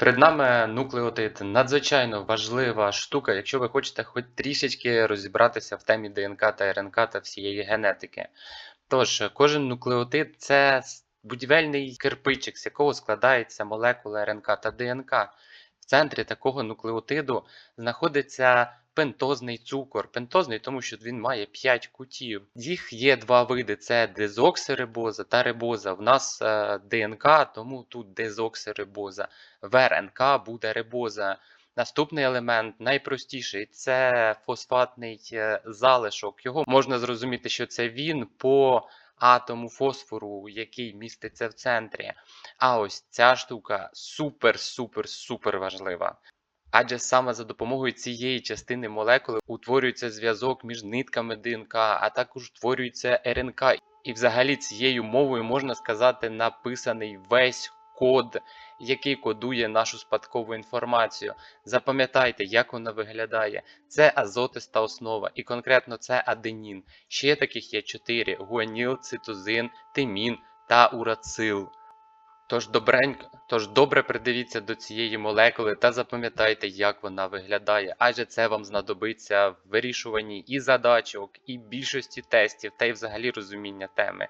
Перед нами нуклеотид надзвичайно важлива штука, якщо ви хочете хоч трішечки розібратися в темі ДНК та РНК та всієї генетики. Тож, кожен нуклеотид це будівельний кирпичик, з якого складається молекула РНК та ДНК. В центрі такого нуклеотиду знаходиться пентозний цукор. Пентозний, тому що він має 5 кутів. Їх є два види: це дезоксирибоза та рибоза. В нас е, ДНК, тому тут дезоксирибоза. В РНК буде рибоза. Наступний елемент найпростіший це фосфатний е, залишок. Його можна зрозуміти, що це він по атому фосфору, який міститься в центрі. А ось ця штука супер, супер, супер важлива. Адже саме за допомогою цієї частини молекули утворюється зв'язок між нитками ДНК, а також утворюється РНК. І взагалі цією мовою можна сказати написаний весь код, який кодує нашу спадкову інформацію. Запам'ятайте, як вона виглядає. Це азотиста основа, і конкретно це аденін. Ще таких є чотири: гуаніл, цитозин, тимін та урацил. Тож добренько, тож добре придивіться до цієї молекули та запам'ятайте, як вона виглядає, адже це вам знадобиться в вирішуванні і задачок, і більшості тестів, та й взагалі розуміння теми.